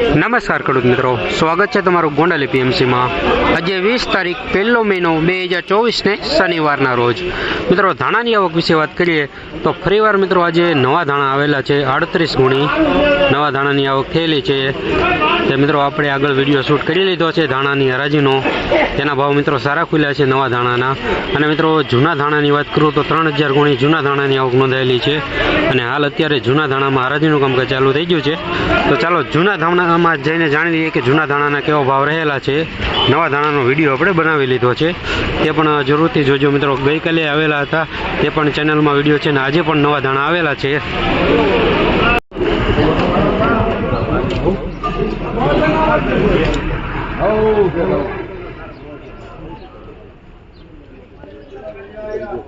નમસ્કાર ખેડૂત મિત્રો. સ્વાગત છે તમારું ગોંડલ એપીએમસીમાં આજે વીસ તારીખ પહેલો મહિનો બે હજાર ચોવીસને શનિવારના રોજ. મિત્રો, ધાણાની આવક વિશે વાત કરીએ તો ફરીવાર મિત્રો આજે નવા ધાણા આવેલા છે, આડત્રીસ ગુણી. નવા ધાણાની આવક થયેલી છે. તે મિત્રો, આપણે આગળ વીડિયો શૂટ કરી લીધો છે ધાણાની હરાજીનો. તેના ભાવ મિત્રો સારા ખુલ્યા છે નવા ધાણાના. અને મિત્રો, જૂના ધાણાની વાત કરું તો ત્રણ હજાર ગુણી જૂના ધાણાની આવક નોંધાયેલી છે. અને હાલ અત્યારે જૂના ધાણામાં હરાજીનું કામકાજ ચાલુ થઈ ગયું છે. તો ચાલો, જૂના ધાણામાં જઈને જાણી લઈએ કે જૂના ધાણાના કેવો ભાવ રહેલા છે. નવા ધાણાનો વીડિયો આપણે બનાવી લીધો છે. તે પણ જરૂરથી જોજો મિત્રો. ગઈકાલે આવેલા હતા. તે પણ ચેનલમાં વીડિયો છે અને આજે પણ નવા ધાણા આવેલા છે.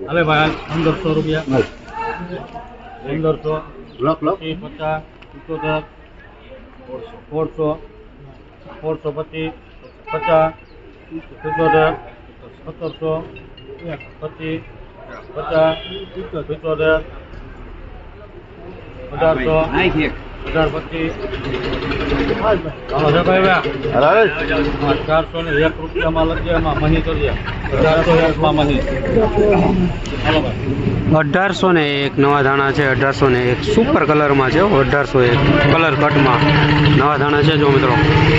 અલે ભાઈ પંદરસો રૂપિયા. પંદરસો. પચાસ સિત્તોતેર સોળસો સોળસો પચીસ પચાસ સિત્તોતેર સત્તરસો પચીસ પચાસ સિત્તોતેર અઢારસો અઢાર પચીસ. હાલો છે ભાઈ ભાઈ ચારસો ને એક રૂપિયામાં લખજે એમાં મહી કરજે. ચારસો એકમાં મહી. અઢારસો ને એક નવા ધાણા છે અઢારસો ને એક. સુપર કલરમાં છે અઢારસો એક. કલર કટમાં નવા ધાણા છે જો મિત્રો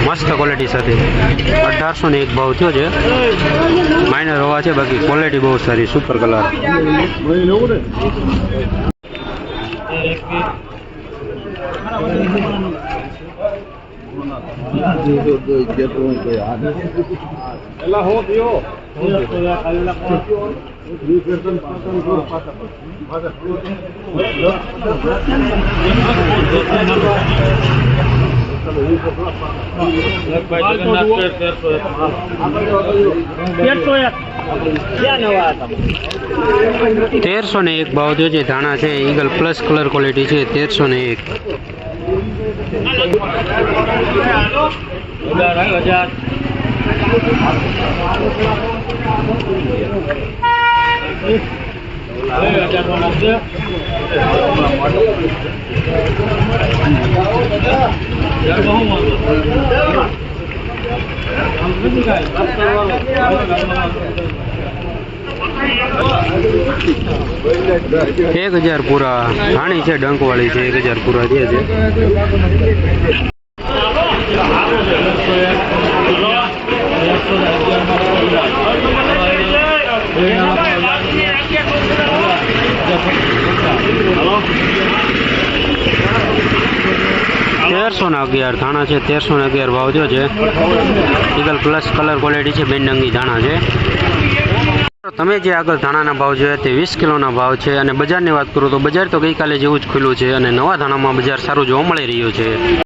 મસ્ત ક્વોલિટી સાથે. અઢારસો ને એક ભાવ થયો છે. માઇનર હોવા છે બાકી ક્વોલિટી બહુ સારી સુપર કલર તેરસો ને એક ભાવ થયો છે. ધાણા છે, ઈગલ પ્લસ કલર ક્વોલિટી છે. તેરસો ને એક. હજાર હજાર હજાર નો નાખજે હજાર નો હું વાંધો? આમ નથી કાંઈ. વાત કરવાનો. એક હજાર પૂરા. ધાણી છે, ડંકવાળી છે, એક હજાર પૂરા થયા છે. તેરસો ને અગિયાર ધાણા છે, તેરસો ને અગિયાર ભાવ થયો છે. ઈગલ પ્લસ કલર ક્વોલિટી છે બેંડંગી ધાણા છે. તમે જે આગળ ધાણાના ભાવ જોયા તે વીસ કિલોના ભાવ છે અને બજારની વાત કરું તો બજાર તો ગઈકાલે જેવું જ ખુલ્લું છે અને નવા ધાણામાં બજાર સારું જોવા મળી રહ્યું છે.